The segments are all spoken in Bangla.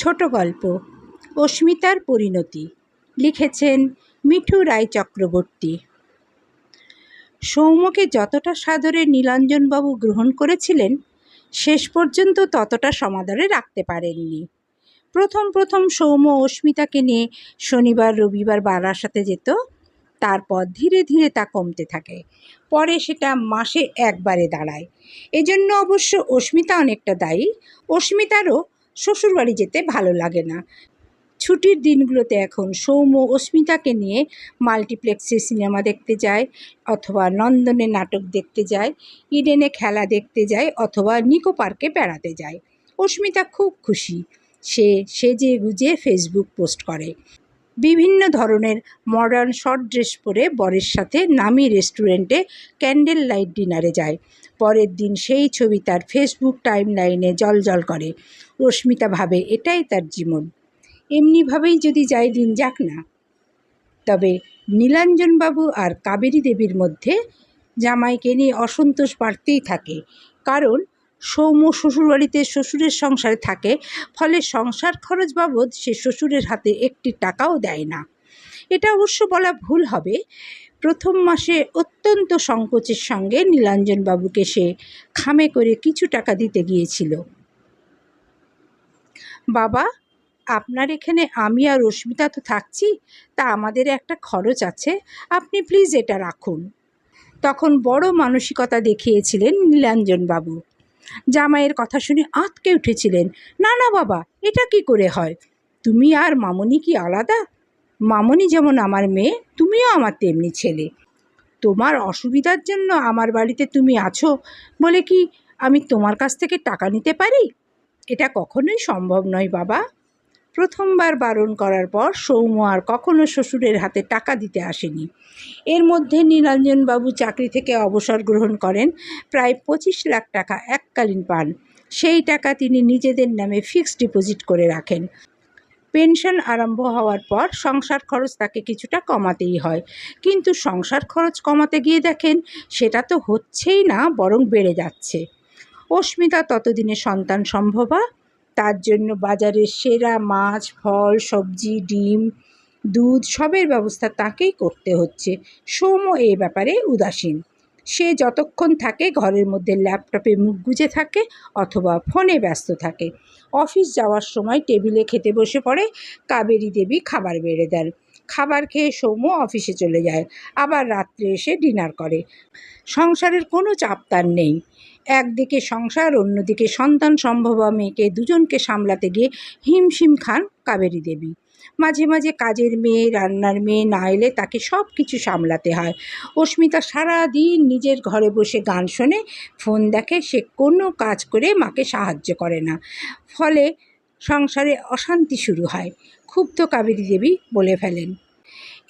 ছোট গল্প, অস্মিতার পরিণতি, লিখেছেন মিঠু রায় চক্রবর্তী। সৌম্যকে যতটা সাদরে নীলাঞ্জনবাবু গ্রহণ করেছিলেন, শেষ পর্যন্ত ততটা সমাদরে রাখতে পারেননি। প্রথম প্রথম সৌম্য অস্মিতাকে নিয়ে শনিবার, রবিবার বারাসাতে যেত, তারপর ধীরে ধীরে তা কমতে থাকে। পরে সেটা মাসে একবারে দাঁড়ায়। এজন্য অবশ্য অস্মিতা অনেকটা দায়ী। অস্মিতারও শ্বশুরবাড়ি যেতে ভালো লাগে না। ছুটির দিনগুলোতে এখন সৌম্য অস্মিতাকে নিয়ে মাল্টিপ্লেক্সে সিনেমা দেখতে যায় অথবা নন্দনে নাটক দেখতে যায়, ইডেনে খেলা দেখতে যায় অথবা নিকো পার্কে বেড়াতে যায়। অস্মিতা খুব খুশি। সে সেজে গুজে ফেসবুক পোস্ট করে। বিভিন্ন ধরনের মডার্ন শর্ট ড্রেস পরে বরের সাথে নামি রেস্টুরেন্টে ক্যান্ডেল লাইট ডিনারে যায়। পরের দিন সেই ছবি তার ফেসবুক টাইম লাইনে জল করে। রশ্মিতা ভাবে, এটাই তার জীবন। এমনিভাবেই যদি যায় দিন যাক না। তবে নীলাঞ্জনবাবু আর কাবেরী দেবীর মধ্যে জামাইকে নিয়ে অসন্তোষ বাড়তেই থাকে। কারণ সৌম্য শ্বশুরবাড়িতে শ্বশুরের সংসারে থাকে, ফলে সংসার খরচ বাবদ সে শ্বশুরের হাতে একটি টাকাও দেয় না। এটা অবশ্য বলা ভুল হবে। প্রথম মাসে অত্যন্ত সংকোচের সঙ্গে নীলাঞ্জনবাবুকে সে খামে করে কিছু টাকা দিতে গিয়েছিল। বাবা, আপনার এখানে আমি আর রশ্মিতা তো থাকছি, তা আমাদের একটা খরচ আছে, আপনি প্লিজ এটা রাখুন। তখন বড় মানসিকতা দেখিয়েছিলেন নীলাঞ্জনবাবু। জামাইয়ের কথা শুনে আঁতকে উঠেছিলেন। না না বাবা, এটা কি করে হয়? তুমি আর মামনি কি আলাদা? মামনি যেমন আমার মেয়ে, তুমিও আমার তেমনি ছেলে। তোমার অসুবিধার জন্য আমার বাড়িতে তুমি আছো বলে কি আমি তোমার কাছ থেকে টাকা নিতে পারি? এটা কখনোই সম্ভব নয় বাবা। প্রথমবার বারণ করার পর সৌম্য আর কখনো শ্বশুরের হাতে টাকা দিতে আসেনি। এর মধ্যে নীলাঞ্জনবাবু চাকরি থেকে অবসর গ্রহণ করেন, প্রায় পঁচিশ লাখ টাকা এককালীন পান। সেই টাকা তিনি নিজেদের নামে ফিক্সড ডিপোজিট করে রাখেন। পেনশন আরম্ভ হওয়ার পর সংসার খরচ তাকে কিছুটা কমাতেই হয়। কিন্তু সংসার খরচ কমাতে গিয়ে দেখেন, সেটা তো হচ্ছেই না, বরং বেড়ে যাচ্ছে। অস্মিতা ততদিনে সন্তান সম্ভবা তার জন্য বাজারের সেরা মাছ, ফল, সবজি, ডিম, দুধ সবের ব্যবস্থা তাকেই করতে হচ্ছে। সোমও এ ব্যাপারে উদাসীন। সে যতক্ষণ থাকে ঘরের মধ্যে ল্যাপটপে মুখ গুজে থাকে অথবা ফোনে ব্যস্ত থাকে। অফিস যাওয়ার সময় টেবিলে খেতে বসে পড়ে কাবেরী দেবী খাবার বেড়ে দেন। খাবার খেয়ে সৌম্য অফিসে চলে যায়। আবার রাত্রে এসে ডিনার করে। সংসারের কোনো চাপ তার নেই। একদিকে সংসার, অন্যদিকে সন্তান, সম্ভবা মেয়েকে দুজনকে সামলাতে গিয়ে হিমশিম খান কাবেরী দেবী। মাঝে মাঝে কাজের মেয়ে, রান্নার মেয়ে না এলে তাকে সব কিছু সামলাতে হয়। অস্মিতা সারাদিন নিজের ঘরে বসে গান শোনে, ফোন দেখে, সে কোনো কাজ করে মাকে সাহায্য করে না। ফলে সংসারে অশান্তি শুরু হয়, ক্ষুব্ধ কাবেরী দেবী বলে ফেলেন,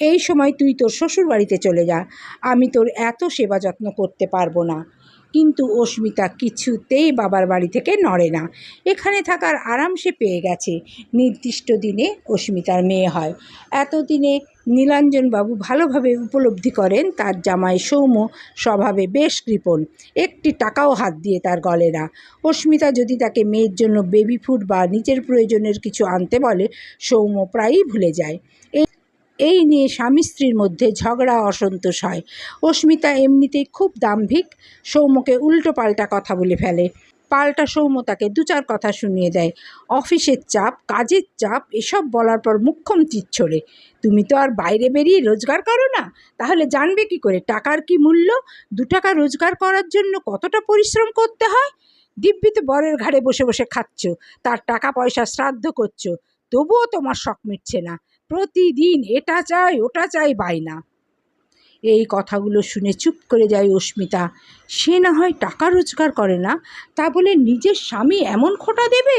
এই সময় তুই তোর শ্বশুর বাড়িতে চলে যা, আমি তোর এত সেবা যত্ন করতে পারব না। কিন্তু অস্মিতা কিছুতেই বাবার বাড়ি থেকে নড়ে না। এখানে থাকার আরাম সে পেয়ে গেছে। নির্দিষ্ট দিনে অস্মিতার মেয়ে হয়। এতদিনে নীলাঞ্জনবাবু ভালোভাবে উপলব্ধি করেন তার জামাই সৌম্য স্বভাবে বেশ কৃপণ। একটি টাকাও হাত দিয়ে তার গলে না। অস্মিতা যদি তাকে মেয়ের জন্য বেবি ফুড বা নিজের প্রয়োজনের কিছু আনতে বলে, সৌম্য প্রায়ই ভুলে যায়। এই এই নিয়ে স্বামী স্ত্রীর মধ্যে ঝগড়া, অসন্তোষ হয়। অস্মিতা এমনিতেই খুব দাম্ভিক। সৌম্যকে উল্টো পাল্টা কথা বলে ফেলে। পাল্টা সৌম্য তাকে দু চার কথা শুনিয়ে দেয়। অফিসের চাপ, কাজের চাপ, এসব বলার পর মুখ্যম ছোড়ে তুমি তো আর বাইরে বেরিয়ে রোজগার করো না? তাহলে জানবে কি করে? টাকার কি মূল্য? দু টাকা রোজগার করার জন্য কতটা পরিশ্রম করতে হয়? দিব্যি তো বরের ঘাড়ে বসে বসে খাচ্ছ। তার টাকা পয়সা শ্রাদ্ধ করছ। তবুও তোমার শখ মিটছে না। প্রতিদিন এটা চাই, ওটা চাই বায়না এই কথাগুলো শুনে চুপ করে যায় অস্মিতা। সে না হয় টাকা রোজগার করে না, তা বলে নিজের স্বামী এমন খোটা দেবে?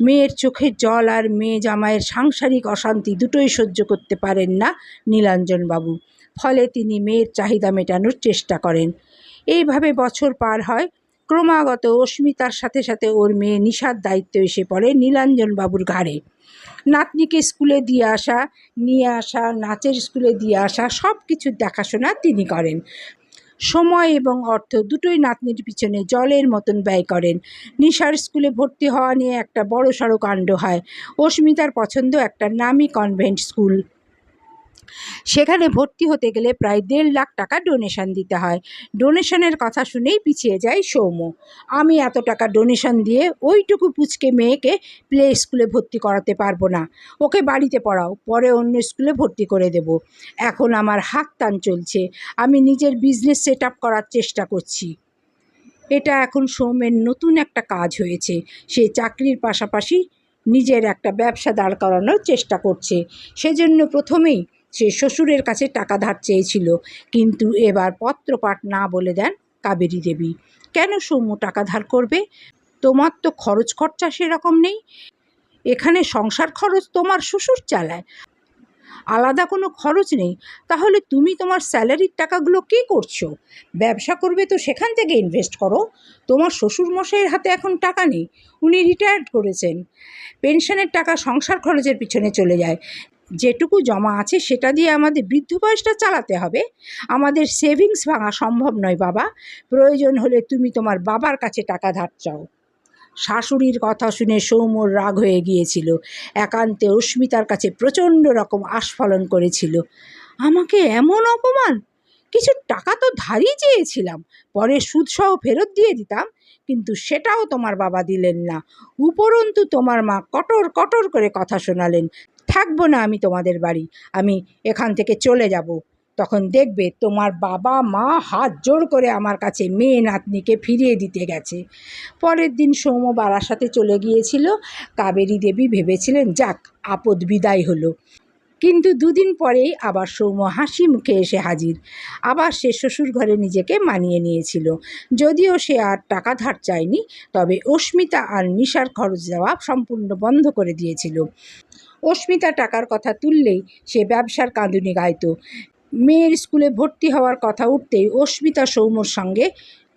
মেয়ের চোখের জল আর মেয়ে জামাইয়ের সাংসারিক অশান্তি দুটোই সহ্য করতে পারেন না নীলাঞ্জনবাবু ফলে তিনি মেয়ের চাহিদা মেটানোর চেষ্টা করেন। এইভাবে বছর পার হয় ক্রমাগত অস্মিতার সাথে সাথে ওর মেয়ে নিশার দায়িত্ব এসে পড়ে নীলাঞ্জনবাবুর ঘাড়ে। নাতনিকে স্কুলে দিয়ে আসা, নিয়ে আসা, নাচের স্কুলে দিয়ে আসা সব কিছুর দেখাশোনা তিনি করেন। সময় এবং অর্থ দুটোই নাতনির পিছনে জলের মতন ব্যয় করেন। নিশার স্কুলে ভর্তি হওয়া নিয়ে একটা বড় সড়ো কাণ্ড হয়। অস্মিতার পছন্দ একটা নামি কনভেন্ট স্কুল। সেখানে ভর্তি হতে গেলে প্রায় দেড় লাখ টাকা ডোনেশন দিতে হয়। ডোনেশনের কথা শুনেই পিছিয়ে যায় সৌম্য। আমি এত টাকা ডোনেশন দিয়ে ওইটুকু পুচকে মেয়েকে প্লে স্কুলে ভর্তি করাতে পারব না। ওকে বাড়িতে পড়াও, পরে অন্য স্কুলে ভর্তি করে দেব। এখন আমার হাত টান চলছে। আমি নিজের বিজনেস সেট আপ করার চেষ্টা করছি। এটা এখন সৌমের নতুন একটা কাজ হয়েছে। সে চাকরির পাশাপাশি নিজের একটা ব্যবসা দাঁড় করানোর চেষ্টা করছে। সেজন্য প্রথমেই সে শ্বশুরের কাছে টাকা ধার চেয়েছিল। কিন্তু এবার পত্রপাঠ না বলে দেন কাবেরী দেবী। কেন সৌম্য টাকা ধার করবে? তোমার তো খরচ খরচা সেরকম নেই। এখানে সংসার খরচ তোমার শ্বশুর চালায়। আলাদা কোনো খরচ নেই। তাহলে তুমি তোমার স্যালারির টাকাগুলো কী করছ? ব্যবসা করবে তো সেখান থেকে ইনভেস্ট করো। তোমার শ্বশুর মশাইয়ের হাতে এখন টাকা নেই। উনি রিটায়ার্ড করেছেন। পেনশনের টাকা সংসার খরচের পিছনে চলে যায়। যেটুকু জমা আছে সেটা দিয়ে আমাদের বৃদ্ধ বয়সটা চালাতে হবে। আমাদের সেভিংস ভাঙা সম্ভব নয় বাবা। প্রয়োজন হলে তুমি তোমার বাবার কাছে টাকা ধার চাও। শাশুড়ির কথা শুনে সৌম্যর রাগ হয়ে গিয়েছিল। একান্তে অস্মিতার কাছে প্রচণ্ড রকম আস্ফলন করেছিল। আমাকে এমন অপমান? কিছু টাকা তো ধারই চেয়েছিলাম। পরে সুদসহ ফেরত দিয়ে দিতাম, কিন্তু সেটাও তোমার বাবা দিলেন না। উপরন্তু তোমার মা কটর কটর করে কথা শোনালেন। থাকব না আমি তোমাদের বাড়ি। আমি এখান থেকে চলে যাব। তখন দেখবে তোমার বাবা মা হাত জোর করে আমার কাছে মেয়ে নাতনিকে ফিরিয়ে দিতে গেছে। পরের দিন সোমবার সাথে চলে গিয়েছিল। কাবেরী দেবী ভেবেছিলেন, যাক, আপদ বিদায় হলো। কিন্তু দুদিন পরেই আবার সৌম্য হাসি মুখে এসে হাজির। আবার সে শ্বশুর ঘরে নিজেকে মানিয়ে নিয়েছিল। যদিও সে আর টাকা ধার চায়নি, তবে অস্মিতা আর নিশার খরচ দেওয়া সম্পূর্ণ বন্ধ করে দিয়েছিল। অস্মিতা টাকার কথা তুললেই সে ব্যবসার কাঁদুনি গাইত। মেয়ের স্কুলে ভর্তি হওয়ার কথা উঠতেই অস্মিতা সৌম্যর সঙ্গে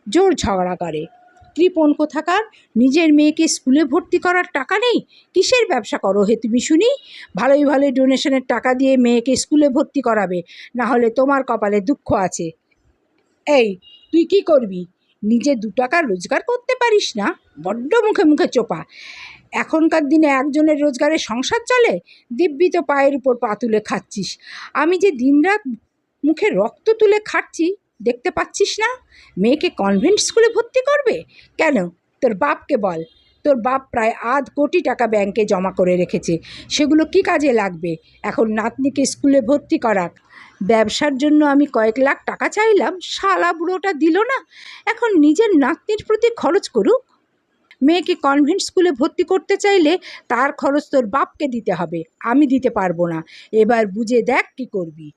জোর ঝগড়া করে। কৃপণ কোথাকার নিজের মেয়েকে স্কুলে ভর্তি করার টাকা নেই? কিসের ব্যবসা করো হে তুমি শুনি? ভালোই ভালোই ডোনেশনের টাকা দিয়ে মেয়েকে স্কুলে ভর্তি করাবে, না হলে তোমার কপালে দুঃখ আছে। এই, তুই কি করবি? নিজে দু টাকা রোজগার করতে পারিস না? বড্ড মুখে মুখে চোপা। এখনকার দিনে একজনের রোজগারে সংসার চলে? দিব্যি তো পায়ের উপর পা তুলে খাচ্ছিস। আমি যে দিনরাত মুখে রক্ত তুলে খাচ্ছি দেখতে পাচ্ছিস না? মেয়েকে কনভেন্ট স্কুলে ভর্তি করবে? কেন? তোর বাপকে বল। তোর বাপ প্রায় আধ কোটি টাকা ব্যাংকে জমা করে রেখেছে। সেগুলো কি কাজে লাগবে? এখন নাতনিকে স্কুলে ভর্তি করাক। ব্যবসার জন্য আমি কয়েক লাখ টাকা চাইলাম। শালা বুড়োটা দিল না। এখন নিজের নাতনির প্রতি খরচ করুক। মেয়েকে কনভেন্ট স্কুলে ভর্তি করতে চাইলে তার খরচ তোর বাপকে দিতে হবে। আমি দিতে পারব না। এবার বুঝে দেখ কি করবি।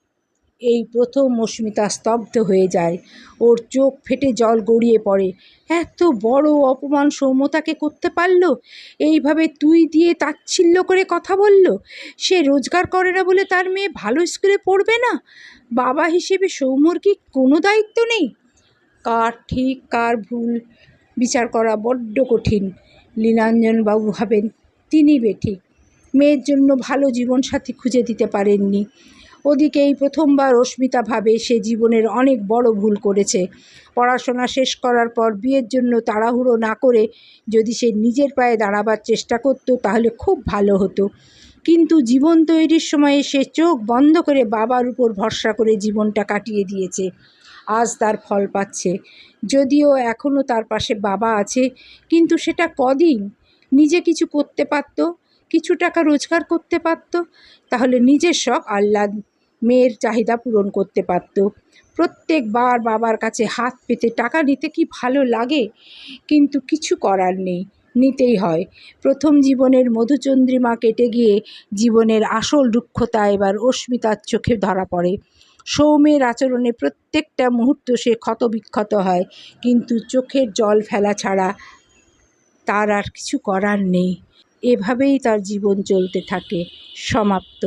এই প্রথম মস্মিতা স্তব্ধ হয়ে যায়। ওর চোখ ফেটে জল গড়িয়ে পড়ে। এত বড় অপমান সৌম্যতাকে করতে পারল? এইভাবে তুই দিয়ে তাচ্ছিল্য করে কথা বলল? সে রোজগার করে না বলে তার মেয়ে ভালো স্কুলে পড়বে না? বাবা হিসেবে সৌম্যর কি কোনো দায়িত্ব নেই? কার ঠিক, কার ভুল? বিচার করা বড্ড কঠিন। লীলাঞ্জনবাবু ভাবেন, তিনি বেঠিক। মেয়ের জন্য ভালো জীবনসাথী খুঁজে দিতে পারেননি। ওদিকে এই প্রথমবার অস্মিতা ভাবে সে জীবনের অনেক বড় ভুল করেছে। পড়াশোনা শেষ করার পর বিয়ের জন্য তাড়াহুড়ো না করে যদি সে নিজের পায়ে দাঁড়াবার চেষ্টা করতো, তাহলে খুব ভালো হতো। কিন্তু জীবন তৈরির সময়ে সে চোখ বন্ধ করে বাবার উপর ভরসা করে জীবনটা কাটিয়ে দিয়েছে। আজ তার ফল পাচ্ছে। যদিও এখনও তার পাশে বাবা আছে, কিন্তু সেটা কদিন? নিজে কিছু করতে পারতো? কিছু টাকা রোজগার করতে পারতো? তাহলে নিজের শখ আহ্লাদ মেয়ের চাহিদা পূরণ করতে পারতো। প্রত্যেকবার বাবার কাছে হাত পেতে টাকা নিতে কি ভালো লাগে? কিন্তু কিছু করার নেই, নিতেই হয়। প্রথম জীবনের মধুচন্দ্রিমা কেটে গিয়ে জীবনের আসল রুক্ষতা এবার অস্মিতার চোখে ধরা পড়ে। সৌমের আচরণে প্রত্যেকটা মুহূর্ত সে ক্ষতবিক্ষত হয়, কিন্তু চোখের জল ফেলা ছাড়া তার আর কিছু করার নেই। এভাবেই তার জীবন চলতে থাকে, সমাপ্ত।